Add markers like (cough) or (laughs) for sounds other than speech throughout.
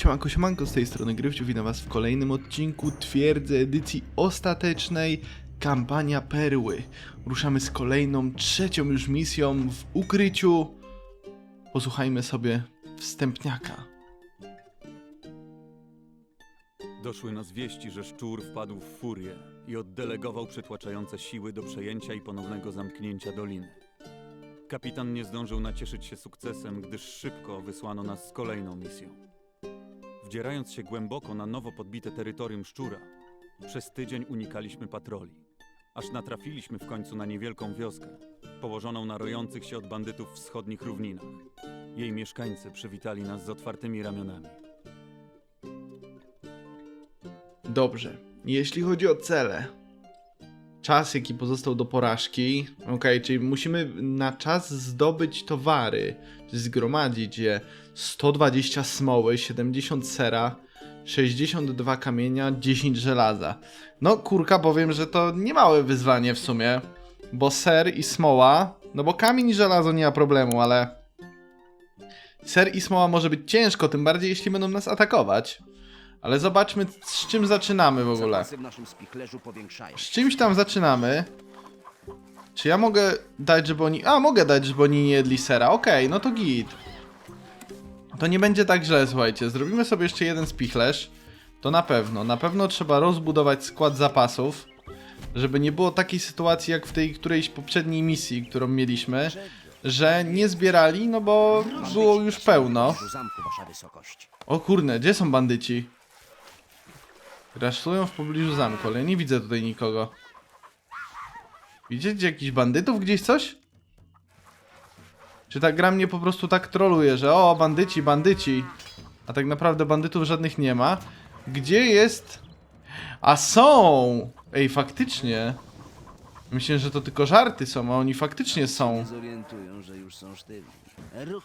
Siemanko, siemanko, z tej strony Gryfciu, witam was w kolejnym odcinku Twierdzy edycji ostatecznej Kampania Perły. Ruszamy z kolejną, trzecią już misją w ukryciu. Posłuchajmy sobie wstępniaka. Doszły nas wieści, że szczur wpadł w furię i oddelegował przytłaczające siły do przejęcia i ponownego zamknięcia doliny. Kapitan nie zdążył nacieszyć się sukcesem, gdyż szybko wysłano nas z kolejną misją. Wdzierając się głęboko na nowo podbite terytorium szczura, przez tydzień unikaliśmy patroli, aż natrafiliśmy w końcu na niewielką wioskę, położoną na rojących się od bandytów wschodnich równinach. Jej mieszkańcy przywitali nas z otwartymi ramionami. Dobrze, jeśli chodzi o cele. Czas, jaki pozostał do porażki. Ok, czyli musimy na czas zdobyć towary, zgromadzić je. 120 smoły, 70 sera, 62 kamienia, 10 żelaza. No, kurka, powiem, że to niemałe wyzwanie w sumie, bo ser i smoła, no bo kamień i żelazo nie ma problemu, ale ser i smoła może być ciężko, tym bardziej jeśli będą nas atakować. Ale zobaczmy, z czym zaczynamy w ogóle. Zapasy w naszym spichlerzu powiększają. Z czymś tam zaczynamy. Czy ja mogę dać, żeby oni... A, mogę dać, żeby oni nie jedli sera. Okej, no to git. To nie będzie tak źle, słuchajcie. Zrobimy sobie jeszcze jeden spichlerz. To na pewno. Na pewno trzeba rozbudować skład zapasów. Żeby nie było takiej sytuacji, jak w tej którejś poprzedniej misji, którą mieliśmy. Że nie zbierali, no bo było już pełno. W zamku, wasza wysokość. O kurde, gdzie są bandyci? Raszują w pobliżu zamku, ale nie widzę tutaj nikogo. Widzicie jakichś bandytów gdzieś coś? Czy ta gra mnie po prostu tak troluje, że o, bandyci, bandyci. A tak naprawdę bandytów żadnych nie ma. Gdzie jest... A są! Ej, faktycznie. Myślę, że to tylko żarty są, a oni faktycznie są.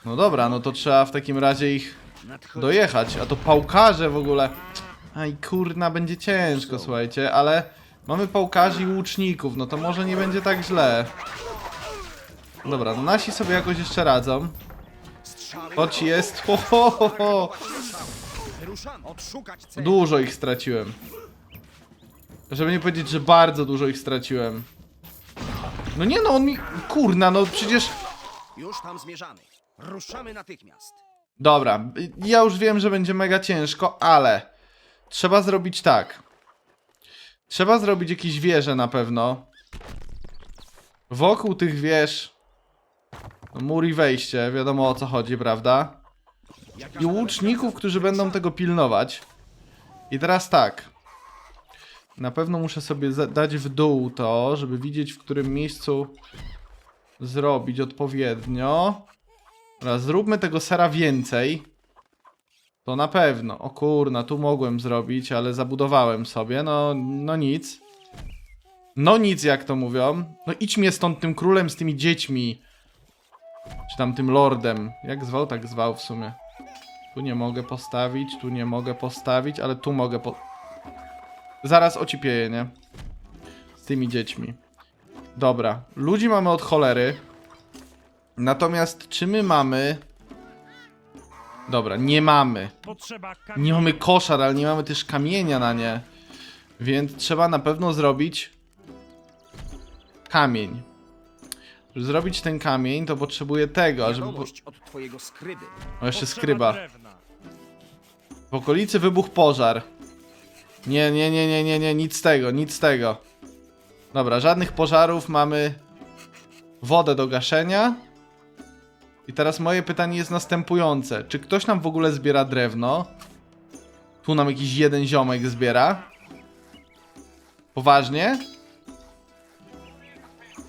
No dobra, no to trzeba w takim razie ich dojechać, a to pałkarze w ogóle. Aj kurna, będzie ciężko, słuchajcie, ale mamy pałkarzy i łuczników, no to może nie będzie tak źle. Dobra, no nasi sobie jakoś jeszcze radzą. Choć jest, ho, ho, ho. Dużo ich straciłem. Żeby nie powiedzieć, że bardzo dużo ich straciłem. No nie no, on mi... Kurna, no przecież... Już tam zmierzamy. Ruszamy natychmiast. Dobra, ja już wiem, że będzie mega ciężko, ale trzeba zrobić tak. Trzeba zrobić jakieś wieże na pewno. Wokół tych wież mur i wejście, wiadomo o co chodzi, prawda? I łuczników, którzy będą tego pilnować. I teraz tak. Na pewno muszę sobie dać w dół to, żeby widzieć w którym miejscu zrobić odpowiednio. Dobra, zróbmy tego sera więcej. To na pewno. O kurna, tu mogłem zrobić, ale zabudowałem sobie. No, no nic. No nic, jak to mówią. No idź mnie stąd tym królem z tymi dziećmi. Czy tam tym lordem. Jak zwał, tak zwał w sumie. Tu nie mogę postawić, tu nie mogę postawić, ale tu mogę po... Zaraz ocipieję, nie? Z tymi dziećmi. Dobra, ludzi mamy od cholery. Natomiast czy my mamy... Dobra, nie mamy. Nie mamy koszar, ale nie mamy też kamienia na nie. Więc trzeba na pewno zrobić kamień. Żeby zrobić ten kamień, to potrzebuję tego, żeby... od twojego skryby. O, jeszcze skryba. W okolicy wybuchł pożar. Nie, nie, nie, nie, nie, nie, nic z tego, nic z tego. Dobra, żadnych pożarów, mamy wodę do gaszenia. I teraz moje pytanie jest następujące. Czy ktoś nam w ogóle zbiera drewno? Tu nam jakiś jeden ziomek zbiera. Poważnie?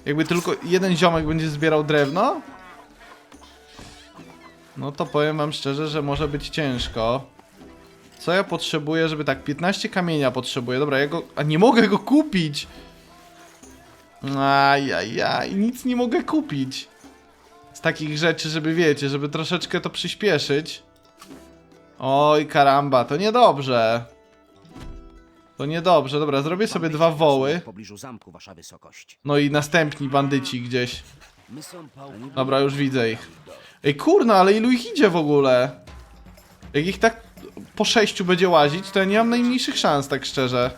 Jakby tylko jeden ziomek będzie zbierał drewno? No to powiem wam szczerze, że może być ciężko. Co ja potrzebuję, żeby tak 15 kamienia potrzebuję. Dobra, ja go... A nie mogę go kupić! Ajajaj, nic nie mogę kupić. Z takich rzeczy, żeby wiecie, żeby troszeczkę to przyspieszyć. Oj, karamba, to niedobrze. To niedobrze. Dobra, zrobię sobie dwa woły. W pobliżu zamku, wasza wysokość. No i następni bandyci gdzieś. Dobra, już widzę ich. Ej, kurna, ale ilu ich idzie w ogóle? Jak ich tak po sześciu będzie łazić, to ja nie mam najmniejszych szans, tak szczerze.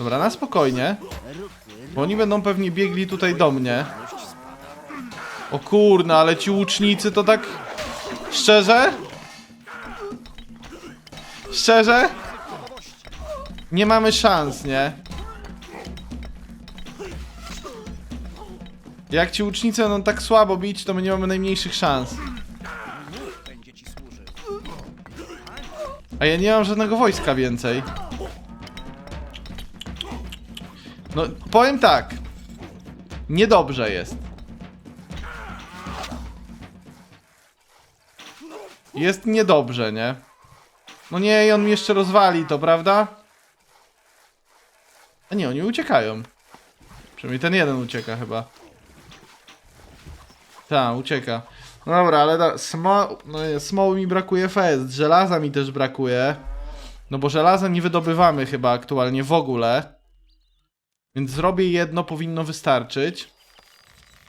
Dobra, na spokojnie. Bo oni będą pewnie biegli tutaj do mnie. O kurna, ale ci łucznicy to tak... Szczerze? Szczerze? Nie mamy szans, nie? Jak ci łucznicy będą tak słabo bić, to my nie mamy najmniejszych szans. A ja nie mam żadnego wojska więcej. No, powiem tak. Niedobrze jest. Jest niedobrze, nie? No nie, i on mi jeszcze rozwali to, prawda? A nie, oni uciekają. Przynajmniej ten jeden ucieka chyba. Tak, ucieka. No dobra, ale da, smo, no, nie, mi brakuje fest, żelaza mi też brakuje. No bo żelaza nie wydobywamy chyba aktualnie w ogóle. Więc zrobię jedno, powinno wystarczyć.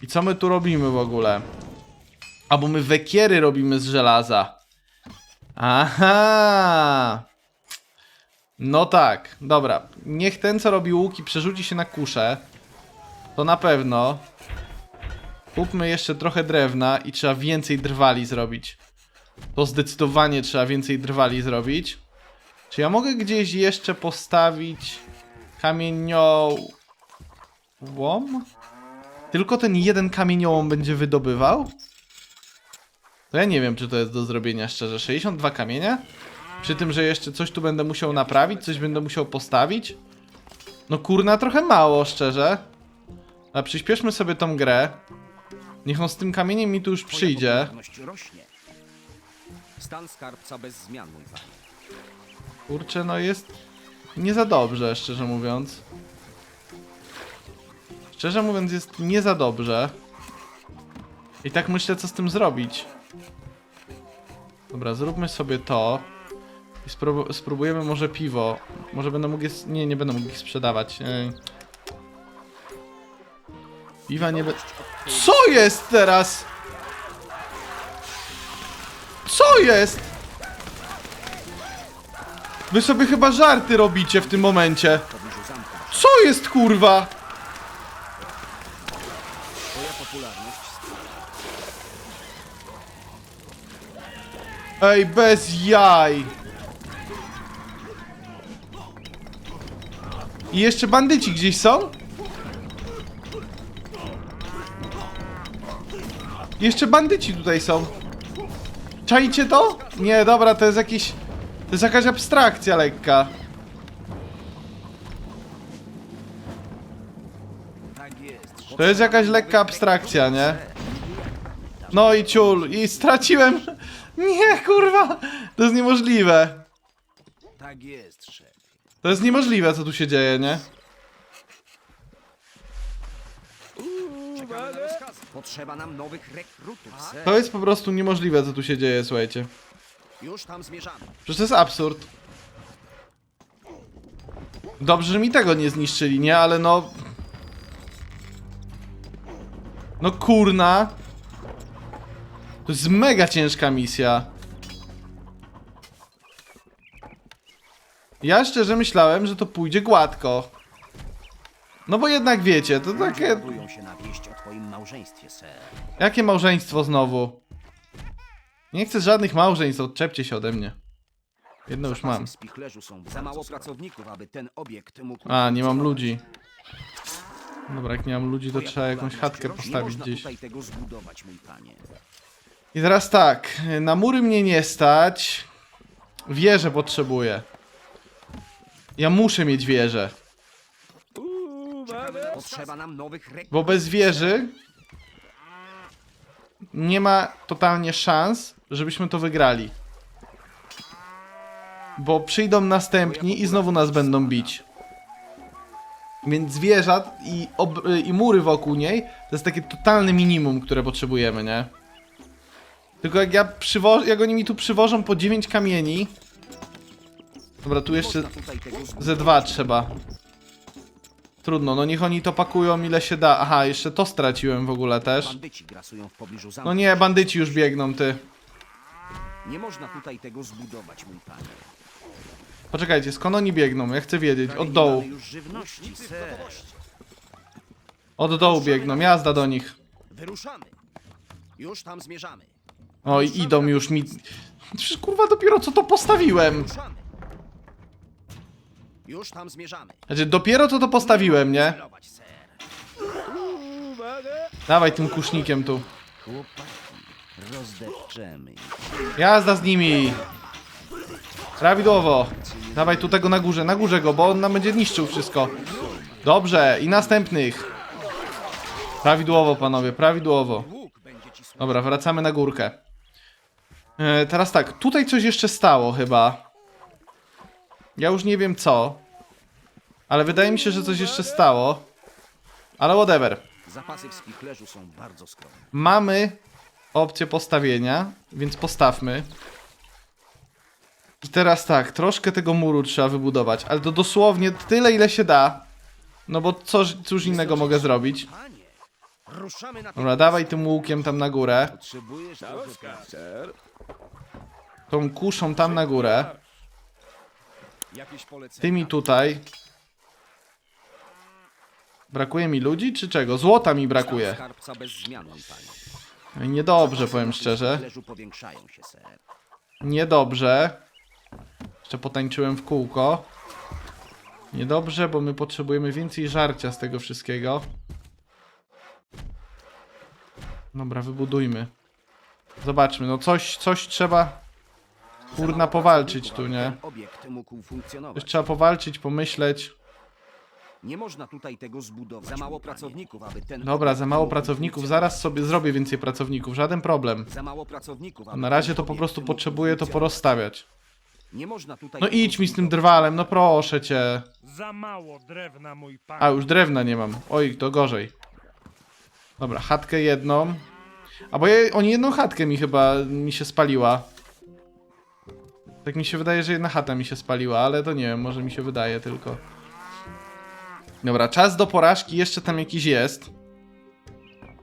I co my tu robimy w ogóle? Albo my wekiery robimy z żelaza. Aha! No tak, dobra. Niech ten, co robi łuki, przerzuci się na kuszę. To na pewno. Kupmy jeszcze trochę drewna i trzeba więcej drwali zrobić. To zdecydowanie trzeba więcej drwali zrobić. Czy ja mogę gdzieś jeszcze postawić kamieniołom? Tylko ten jeden kamieniołom będzie wydobywał? To ja nie wiem, czy to jest do zrobienia szczerze. 62 kamienia? Przy tym, że jeszcze coś tu będę musiał naprawić, coś będę musiał postawić? No kurna, trochę mało, szczerze. A przyspieszmy sobie tą grę. Niech on z tym kamieniem mi tu już przyjdzie. Stan skarbca bez zmian, mój panie. Kurczę, no jest nie za dobrze, szczerze mówiąc. Szczerze mówiąc, jest nie za dobrze. I tak myślę, co z tym zrobić. Dobra, zróbmy sobie to. I sprób spróbujemy może piwo. Może będę mógł je... Nie, nie będę mógł ich sprzedawać. Ej. Piwa nie be... Co jest teraz? Co jest? Wy sobie chyba żarty robicie w tym momencie. Co jest kurwa? Ej, bez jaj. I jeszcze bandyci gdzieś są? Jeszcze bandyci tutaj są. Czajcie to? Nie, dobra, to jest jakiś... To jest jakaś abstrakcja lekka. Tak jest. To jest jakaś lekka abstrakcja, nie? No i ciul, i straciłem... (laughs) Nie, kurwa! To jest niemożliwe. Tak jest, szef. To jest niemożliwe, co tu się dzieje, nie? Potrzeba nam nowych rekrutów. To jest po prostu niemożliwe, co tu się dzieje, słuchajcie. Już tam zmierzamy. Przecież to jest absurd. Dobrze, że mi tego nie zniszczyli, nie? Ale no... No kurna. To jest mega ciężka misja. Ja szczerze myślałem, że to pójdzie gładko. No bo jednak wiecie, to takie... Próbują się na wieść o twoim małżeństwie, ser. Jakie małżeństwo znowu? Nie chcę żadnych małżeństw, odczepcie się ode mnie. Jedno już mam. Spichlerzu są za mało pracowników, aby ten obiekt mógł... A, nie mam ludzi. Dobra, jak nie mam ludzi, to trzeba jakąś chatkę postawić można gdzieś. tutaj tego zbudować, mój panie. I teraz tak, na mury mnie nie stać. Wieżę potrzebuję. Ja muszę mieć wieżę. Potrzeba nam nowych rekrutów. Bo bez wieży nie ma totalnie szans, żebyśmy to wygrali. Bo przyjdą następni i znowu nas będą bić. Więc wieża i, i mury wokół niej to jest takie totalne minimum, które potrzebujemy, nie? Tylko jak ja przywo- jak oni mi tu przywożą po 9 kamieni. Dobra, tu jeszcze ze dwa trzeba. Trudno, no niech oni to pakują ile się da. Aha, jeszcze to straciłem w ogóle też. Bandyci grasują w pobliżu zamku. No nie, bandyci już biegną, ty. Nie można tutaj tego zbudować, mój panie. Poczekajcie, skąd oni biegną? Ja chcę wiedzieć. Od dołu. Nie mamy już żywności, ser. Od dołu biegną, jazda do nich. Wyruszamy. Już tam zmierzamy. Oj, idą już mi... Przecież kurwa dopiero co to postawiłem. Ruszamy. Już tam zmierzamy. Znaczy, dopiero co to postawiłem, nie? Celować, ser. Dawaj tym kusznikiem tu. Chłopaki, rozdepczemy ich. Jazda z nimi. Prawidłowo. Dawaj tu tego na górze, na górze go, bo on nam będzie niszczył wszystko. Dobrze, i następnych. Prawidłowo, panowie, prawidłowo. Łuk będzie ci służył. Dobra, wracamy na górkę. E, teraz tak, tutaj coś jeszcze stało chyba. Ja już nie wiem co. Ale wydaje mi się, że coś jeszcze stało. Ale whatever. Zapasy w spichlerzu są bardzo skromne. Mamy opcję postawienia, więc postawmy. I teraz tak, troszkę tego muru trzeba wybudować, ale to dosłownie tyle, ile się da. No bo co, cóż innego mogę zrobić? Panie, ruszamy na Dobra, dawaj tym łukiem tam na górę. Potrzebujesz trochę pracy. Tą kuszą tam na górę. Jakieś polecenia? Tymi tutaj. Brakuje mi ludzi, czy czego? Złota mi brakuje. skarbca bez zmian, mój panie. No i Niedobrze, powiem szczerze. spichlerzu powiększają się, ser. Niedobrze. Jeszcze potańczyłem w kółko. Niedobrze, bo my potrzebujemy więcej żarcia z tego wszystkiego. Dobra, wybudujmy. Zobaczmy, no coś, coś trzeba kurna powalczyć tu, nie? Ten obiekt mógł Coś funkcjonować. trzeba powalczyć, pomyśleć. Nie można tutaj tego zbudować. Za mało pracowników, aby ten. Dobra, za mało pracowników. Zaraz sobie zrobię więcej pracowników, żaden problem. Za mało pracowników. aby Na razie to po prostu potrzebuję to porozstawiać. Nie można tutaj. No tego idź mi z tym zbudować. drwalem, no proszę cię. Za mało drewna, mój pan. A, już drewna nie mam. Oj, to gorzej. Dobra, chatkę jedną. A bo ja, oni jedną chatkę mi chyba mi się spaliła. Tak mi się wydaje, że jedna chata mi się spaliła, ale to nie wiem, może mi się wydaje tylko. Dobra, czas do porażki jeszcze tam jakiś jest.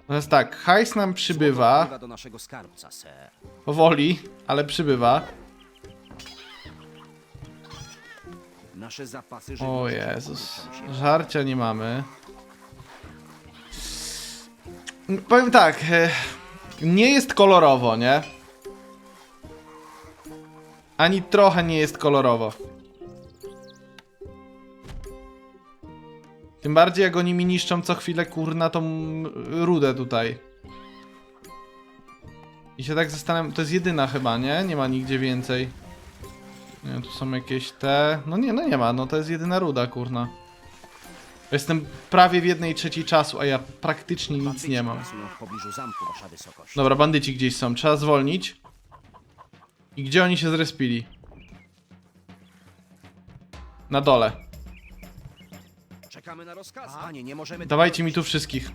Teraz tak, hajs nam przybywa. wpływa do naszego skarbca, ser. Powoli, ale przybywa. Nasze zapasy O żywności Jezus. się. Żarcia nie mamy. Powiem tak. e, Nie jest kolorowo, nie? Ani trochę nie jest kolorowo. Tym bardziej jak oni mi niszczą co chwilę kurna tą rudę tutaj. I się tak zastanawiam, to jest jedyna chyba, nie? Nie ma nigdzie więcej. Nie, tu są jakieś te... No nie, no nie ma, no to jest jedyna ruda, kurna. Jestem prawie w jednej trzeciej czasu, a ja praktycznie nic nie mam. Dobra, bandyci gdzieś są, trzeba zwolnić. I gdzie oni się zrespili? Na dole. Czekamy na rozkaz. Panie, nie możemy. Dawajcie mi tu wszystkich.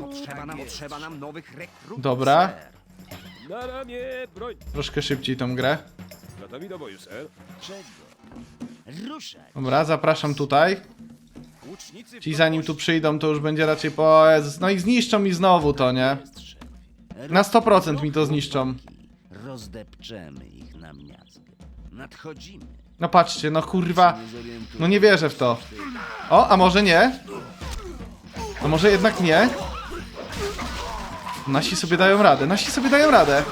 Potrzeba nam, potrzeba nam nowych rekrutów. Dobra. ser. Na ramię, broń! Troszkę szybciej tą grę. Gotowi do boju, ser. Czego? Ruszać. Dobra, zapraszam tutaj. Łucznicy w Ci zanim tu przyjdą, to już będzie raczej po... Jezus, no i zniszczą mi znowu to, nie? Na 100% mi to zniszczą. Rozdepczemy ich na miazgę. Nadchodzimy. No patrzcie, no kurwa. No nie wierzę w to. O, a może nie? No może jednak nie? Nasi sobie dają radę, nasi sobie dają radę.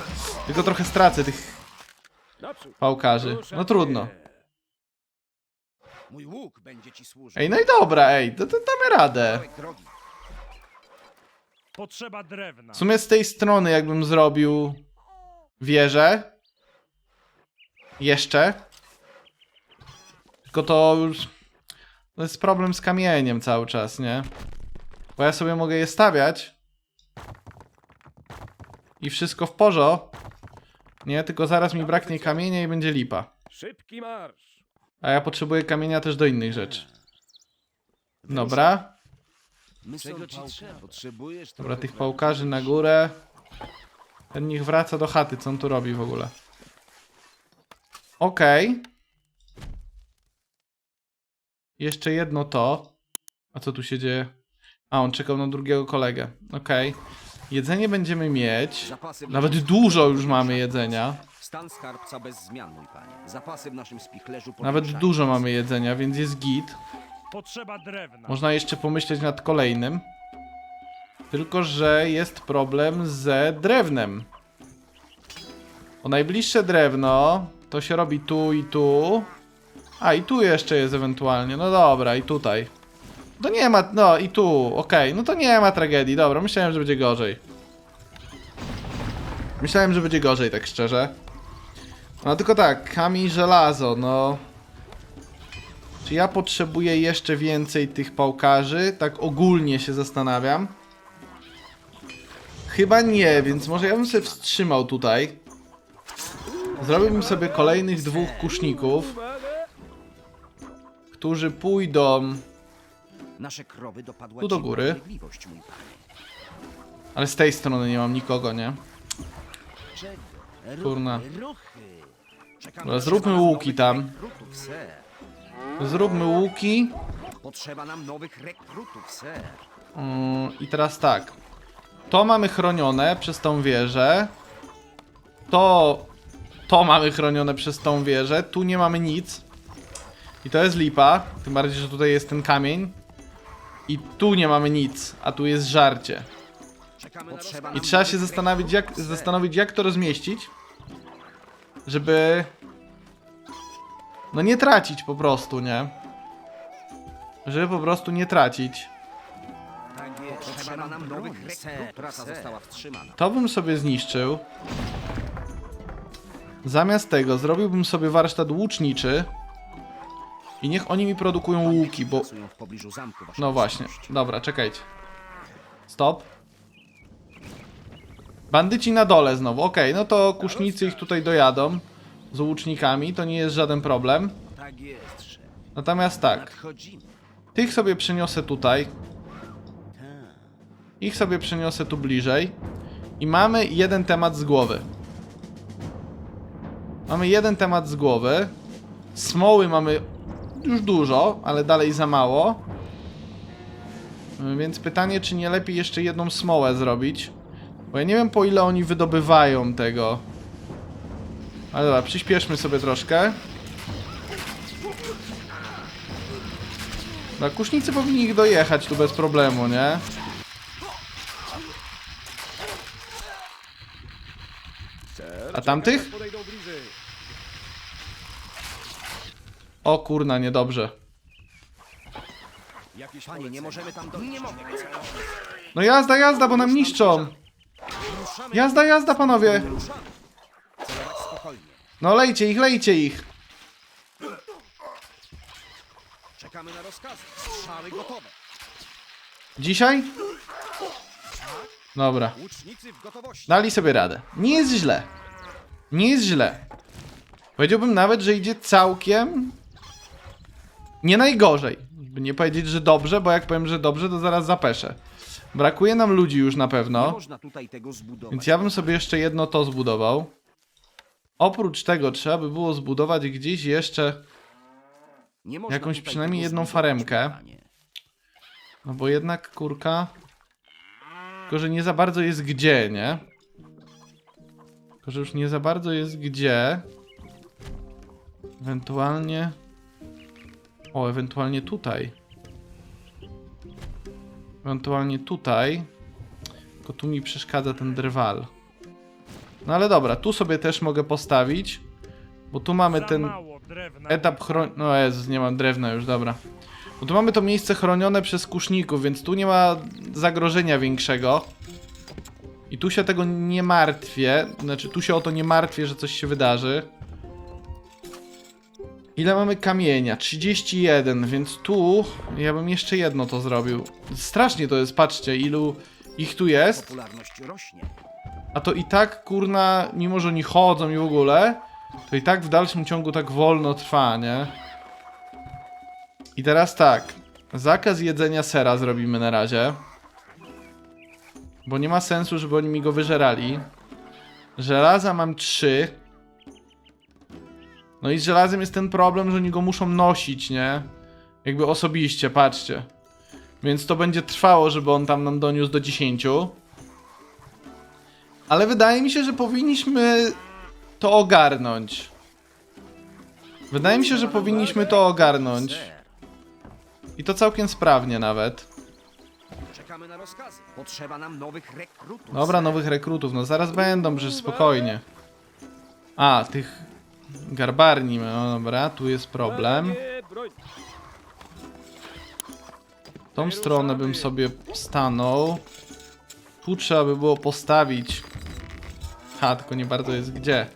Tylko trochę stracę tych pałkarzy. No trudno. Mój łuk będzie ci służył. Ej, no i dobra, ej, to, to damy radę. Potrzeba drewna. W sumie z tej strony jakbym zrobił wieżę. Jeszcze. Tylko to już... To jest problem z kamieniem cały czas, nie? Bo ja sobie mogę je stawiać. I wszystko w porzo. Nie, tylko zaraz mi braknie kamienia i będzie lipa. Szybki marsz! A ja potrzebuję kamienia też do innych rzeczy. Dobra. My Czego ci trzeba? Potrzebujesz Dobra, tych pałkarzy na górę. Ten niech wraca do chaty, co on tu robi w ogóle. Okej. Jeszcze jedno to. A co tu się dzieje? A, on czekał na drugiego kolegę. Okej. Jedzenie będziemy mieć. Zapasy w Nawet naszym dużo już mamy jedzenia. Stan skarbca bez zmian, mój panie. Zapasy w naszym spichlerzu Nawet dużo mamy jedzenia, więc jest git. Potrzeba drewna. Można jeszcze pomyśleć nad kolejnym. Tylko, że jest problem ze drewnem. Bo najbliższe drewno to się robi tu i tu. A i tu jeszcze jest ewentualnie. No dobra, i tutaj. To nie ma. No i tu, okej. No to nie ma tragedii. Dobra, myślałem, że będzie gorzej. Myślałem, że będzie gorzej, tak szczerze. No tylko tak, kamień, żelazo, no. Czy ja potrzebuję jeszcze więcej tych pałkarzy? Tak ogólnie się zastanawiam. Chyba nie, więc może ja bym sobie wstrzymał tutaj. Zrobiłbym sobie kolejnych dwóch kuszników! Którzy pójdą... Nasze krowy dopadła Tu do dziwna góry. mój panie. Ale z tej strony nie mam nikogo, nie? Czego? Ruchy, Kurna. ruchy. Dobra, na zróbmy łuki tam. rekrutów. Zróbmy łuki. Potrzeba nam nowych rekrutów. Mm, I teraz tak. To mamy chronione przez tą wieżę. To. To mamy chronione przez tą wieżę. Tu nie mamy nic. I to jest lipa. Tym bardziej, że tutaj jest ten kamień. I tu nie mamy nic, a tu jest żarcie. I trzeba się zastanowić jak, zastanowić, jak to rozmieścić. Żeby. No nie tracić po prostu, nie? Żeby po prostu nie tracić. Tak. To bym sobie zniszczył. Zamiast tego zrobiłbym sobie warsztat łuczniczy. I niech oni mi produkują łuki, bo... No właśnie. Dobra, czekajcie. Stop. Bandyci na dole znowu. Okej, no to kusznicy ich tutaj dojadą. Z łucznikami, to nie jest żaden problem. Tak. Natomiast tak, tych sobie przeniosę tutaj. Tak. Ich sobie przeniosę tu bliżej. I mamy jeden temat z głowy. Mamy jeden temat z głowy. Smoły mamy już dużo, ale dalej za mało. Y, Więc pytanie, czy nie lepiej jeszcze jedną smołę zrobić? Bo ja nie wiem po ile oni wydobywają tego. Ale dobra, przyspieszmy sobie troszkę. Dobra, kusznicy powinni ich dojechać tu bez problemu, nie? A tamtych? czekam, aż podejdą bliżej. O kurna, niedobrze. Jakieś Panie, nie możemy tam dojść. Nie mogę. No jazda, jazda, bo nam niszczą. Jazda, jazda, panowie. No lejcie ich, lejcie ich. Czekamy na rozkazy. Strzały gotowe. Dzisiaj? Dobra. Łucznicy w gotowości. Dali sobie radę. Nie jest źle. Nie jest źle. Powiedziałbym nawet, że idzie całkiem... Nie najgorzej. By nie powiedzieć, że dobrze, bo jak powiem, że dobrze, to zaraz zapeszę. Brakuje nam ludzi już na pewno. można tutaj tego zbudować. Więc ja bym sobie jeszcze jedno to zbudował. Oprócz tego trzeba by było zbudować gdzieś jeszcze... Nie można jakąś tutaj przynajmniej tego jedną zbudować, faremkę. panie. No bo jednak kurka. Tylko, że nie za bardzo jest gdzie, nie? Tylko, że już nie za bardzo jest gdzie. Ewentualnie. O, ewentualnie tutaj. Ewentualnie tutaj. Tylko tu mi przeszkadza ten drwal. No ale dobra, tu sobie też mogę postawić. Bo tu mamy ten etap chron... No Jezus, nie mam drewna już, dobra. Bo tu mamy to miejsce chronione przez kuszników, więc tu nie ma zagrożenia większego. I tu się tego nie martwię. Znaczy, tu się o to nie martwię, że coś się wydarzy. Ile mamy kamienia? 31, więc tu ja bym jeszcze jedno to zrobił. Strasznie to jest, patrzcie, ilu ich tu jest. A to i tak, kurna, mimo że oni chodzą i w ogóle, to i tak w dalszym ciągu tak wolno trwa, nie? I teraz tak. Zakaz jedzenia sera zrobimy na razie. Bo nie ma sensu, żeby oni mi go wyżerali. Żelaza mam 3. No i z żelazem jest ten problem, że oni go muszą nosić, nie? Jakby osobiście, patrzcie. Więc to będzie trwało, żeby on tam nam doniósł do 10. Ale wydaje mi się, że powinniśmy to ogarnąć. Wydaje mi się, że powinniśmy to ogarnąć. I to całkiem sprawnie nawet. czekamy na rozkazy. Potrzeba nam nowych rekrutów. Dobra, nowych rekrutów. No zaraz będą, że spokojnie. A, tych garbarni. No dobra, tu jest problem. Tą stronę bym sobie stanął. Tu trzeba by było postawić. Ha, tylko nie bardzo jest gdzie.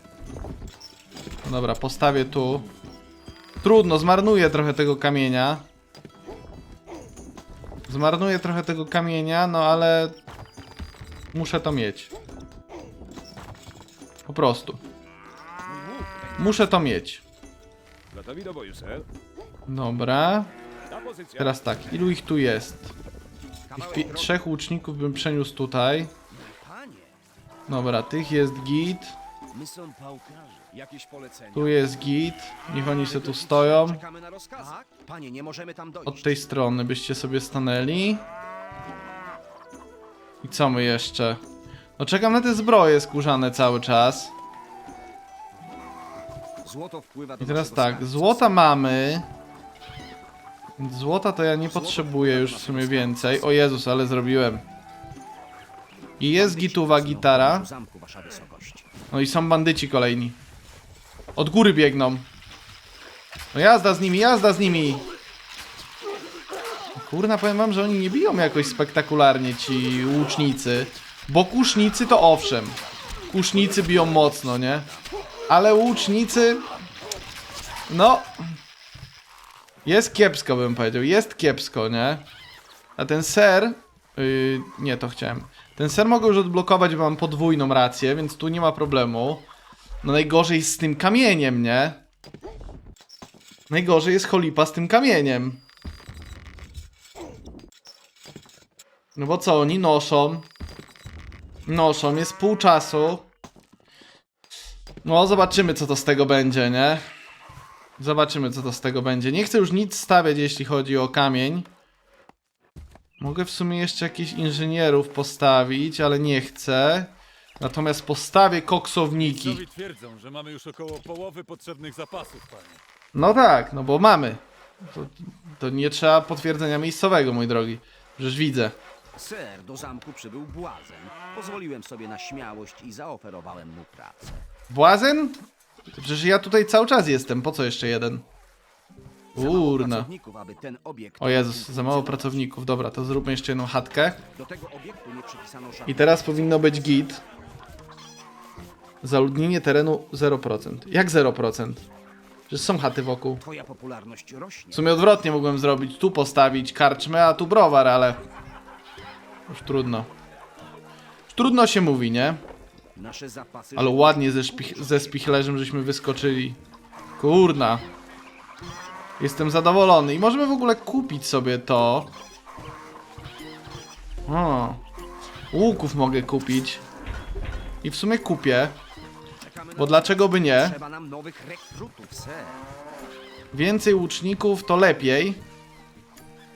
No dobra, postawię tu. Trudno, zmarnuję trochę tego kamienia. Zmarnuję trochę tego kamienia, no ale muszę to mieć. Po prostu. Muszę to mieć. Gotowi do boju, ser. Dobra. Ta pozycja. Teraz tak, ilu ich tu jest? Tych pi- trzech łuczników bym przeniósł tutaj. Dobra, tych jest git. my są pałkarze. Jakieś polecenia? Tu jest git. Niech oni se tu stoją. Czekamy na rozkazy. Tak? Panie, nie możemy tam dojść. Od tej strony byście sobie stanęli. I co my jeszcze? No czekam na te zbroje skórzane cały czas. Złoto wpływa do I teraz naszego tak, skarbca. złota mamy. Więc Złota to ja nie potrzebuję już w sumie więcej. O Jezus, ale zrobiłem. I jest gituwa gitara. W zamku, wasza wysokość. No i są bandyci kolejni. Od góry biegną. No jazda z nimi, jazda z nimi. Kurna, powiem wam, że oni nie biją jakoś spektakularnie ci łucznicy. Bo kusznicy to owszem. Kusznicy biją mocno, nie? Ale łucznicy... No... Jest kiepsko, bym powiedział. Jest kiepsko, nie? A ten ser... Yy, nie, to chciałem. Ten ser mogę już odblokować, bo mam podwójną rację, więc tu nie ma problemu. No najgorzej z tym kamieniem, nie? Najgorzej jest cholipa z tym kamieniem. No bo co, oni noszą. Noszą, jest pół czasu. No, zobaczymy, co to z tego będzie, nie? Zobaczymy, co to z tego będzie. Nie chcę już nic stawiać, jeśli chodzi o kamień. Mogę w sumie jeszcze jakichś inżynierów postawić, ale nie chcę. Natomiast postawię koksowniki. Twierdzą, że mamy już około połowy potrzebnych zapasów, panie. No tak, no bo mamy. To, to nie trzeba potwierdzenia miejscowego, mój drogi. Przecież widzę. Ser, do zamku przybył błazen. Pozwoliłem sobie na śmiałość i zaoferowałem mu pracę. Błazen? Przecież ja tutaj cały czas jestem. Po co jeszcze jeden? Za mało Kurna. pracowników, aby ten obiekt... O Jezus, za mało pracowników. Dobra, to zróbmy jeszcze jedną chatkę. Do tego obiektu nie przypisano I żadnych... teraz powinno być git. Zaludnienie terenu 0%. Jak 0%? Przecież są chaty wokół. Twoja popularność rośnie. W sumie odwrotnie mogłem zrobić. Tu postawić karczmę, a tu browar, ale... Już trudno. Już trudno się mówi, nie? Nasze zapasy... Ale ładnie ze, szpich- ze spichlerzem żeśmy wyskoczyli. Kurna. Jestem zadowolony. I możemy w ogóle kupić sobie to. O. Łuków mogę kupić. I w sumie kupię. Bo dlaczego by nie? Więcej łuczników to lepiej.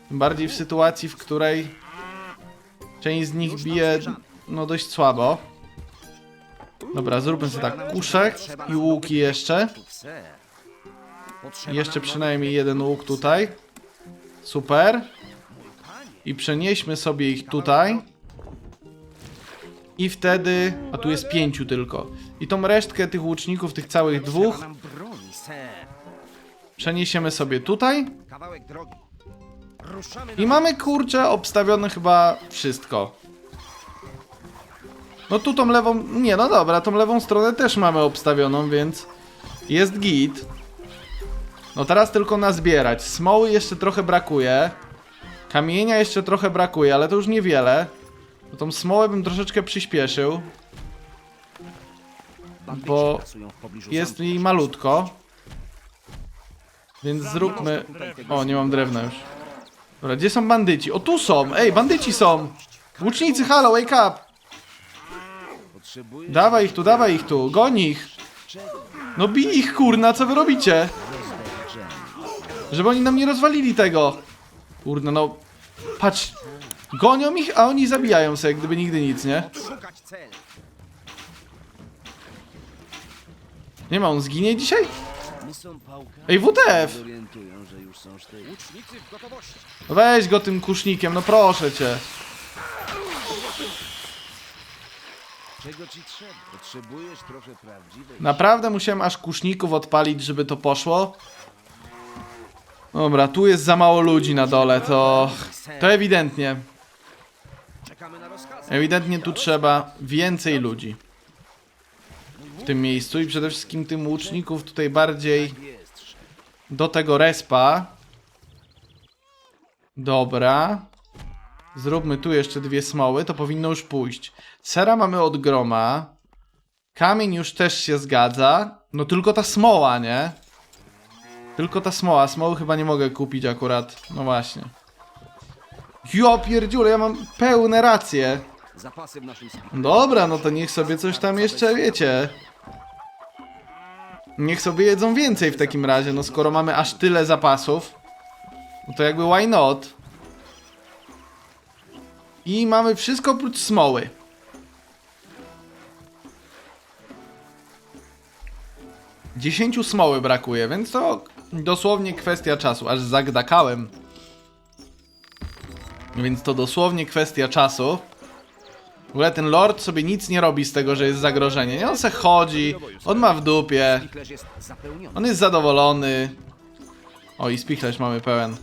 Tym bardziej w sytuacji, w której część z nich bije no dość słabo. Dobra, zróbmy sobie tak. Kuszek i łuki jeszcze. Jeszcze przynajmniej jeden łuk tutaj. Super. I przenieśmy sobie ich tutaj. I wtedy... A tu jest pięciu tylko. I tą resztkę tych łuczników, tych całych dwóch, przeniesiemy sobie tutaj. I mamy kurczę obstawione chyba wszystko. No tu tą lewą. Nie, no dobra, tą lewą stronę też mamy obstawioną, więc jest git. No teraz tylko nazbierać. Smoły jeszcze trochę brakuje. Kamienia jeszcze trochę brakuje, ale to już niewiele. No tą smołę bym troszeczkę przyspieszył. Bo Jest jej malutko. Więc zróbmy. O, nie mam drewna już. Dobra, gdzie są bandyci? O, tu są! Ej, bandyci są! Łucznicy, halo, wake up! Potrzebuję Dawaj ich tu, dawaj ich tu, goń ich! No bij ich, kurna, co wy robicie? Żeby oni nam nie rozwalili tego. Kurde, no. Patrz. Gonią ich, a oni zabijają sobie, jak gdyby nigdy nic, nie? Nie ma, on zginie dzisiaj? Ej, WTF! Weź go tym kusznikiem, no proszę cię. Czego ci trzeba? Potrzebujesz trochę prawdziwej... Naprawdę musiałem aż kuszników odpalić, żeby to poszło? Dobra, tu jest za mało ludzi na dole, to... To ewidentnie. Ewidentnie tu trzeba więcej ludzi. W tym miejscu i przede wszystkim tym łuczników tutaj bardziej szef. do tego respa. Dobra. Zróbmy tu jeszcze dwie smoły, to powinno już pójść. Sera mamy od groma. Kamień już też się zgadza. No tylko ta smoła, nie? Tylko ta smoła. Smoły chyba nie mogę kupić akurat. No właśnie. Jo pierdziule, ja mam pełne racje. Zapasy w naszym spiku. Dobra, no to niech sobie coś tam jeszcze wiecie. Niech sobie jedzą więcej w takim razie, no skoro mamy aż tyle zapasów. No to jakby why not? I mamy wszystko oprócz smoły. Dziesięciu smoły brakuje, więc to dosłownie kwestia czasu. Aż zagdakałem. Więc to dosłownie kwestia czasu. W ogóle ten lord sobie nic nie robi z tego, że jest zagrożenie. Nie, on se chodzi, on ma w dupie, on jest zadowolony. O, i spichlerz mamy pełen.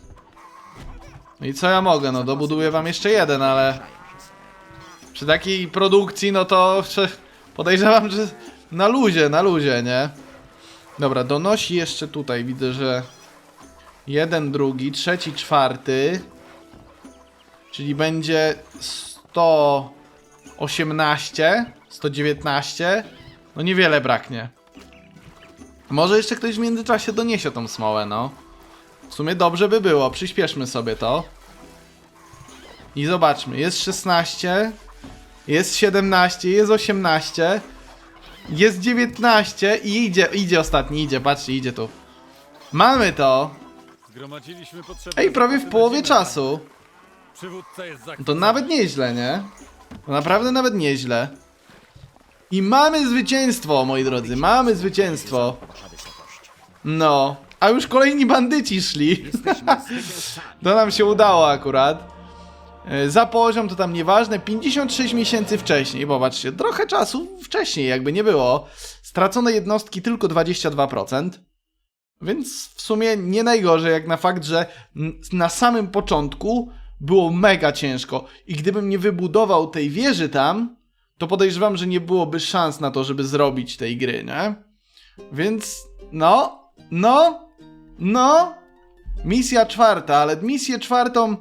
No i co ja mogę? No, dobuduję wam jeszcze jeden, ale przy takiej produkcji, no to (laughs) podejrzewam, że na luzie, na luzie, nie? Dobra, donosi jeszcze tutaj. Widzę, że jeden, drugi, trzeci, czwarty. Czyli będzie 118, 119. No niewiele braknie. Może jeszcze ktoś w międzyczasie doniesie tą smołę, no. W sumie dobrze by było, przyspieszmy sobie to. I zobaczmy, jest 16, jest 17, jest 18, jest 19 i idzie, idzie ostatni, idzie, patrzcie, idzie tu. Mamy to! Zgromadziliśmy potrzebne... Ej, prawie w połowie czasu. Przywódca jest No. To nawet nieźle, nie? To naprawdę nawet nieźle. I mamy zwycięstwo, moi drodzy, mamy zwycięstwo. No, a już kolejni bandyci szli. (laughs) To nam się udało akurat. E, Za poziom to tam nieważne, 56 miesięcy wcześniej, popatrzcie, trochę czasu wcześniej jakby nie było. Stracone jednostki tylko 22%. Więc w sumie nie najgorzej jak na fakt, że na samym początku było mega ciężko i gdybym nie wybudował tej wieży tam, to podejrzewam, że nie byłoby szans na to, żeby zrobić tej gry, nie? Więc no, no, no, Misja czwarta, ale misję czwartą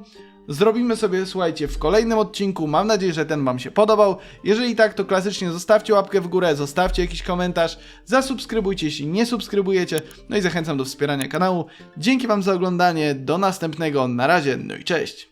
zrobimy sobie, słuchajcie, w kolejnym odcinku. Mam nadzieję, że ten Wam się podobał. Jeżeli tak, to klasycznie zostawcie łapkę w górę, zostawcie jakiś komentarz, zasubskrybujcie, jeśli nie subskrybujecie. No i zachęcam do wspierania kanału. Dzięki Wam za oglądanie, do następnego, na razie, no i cześć!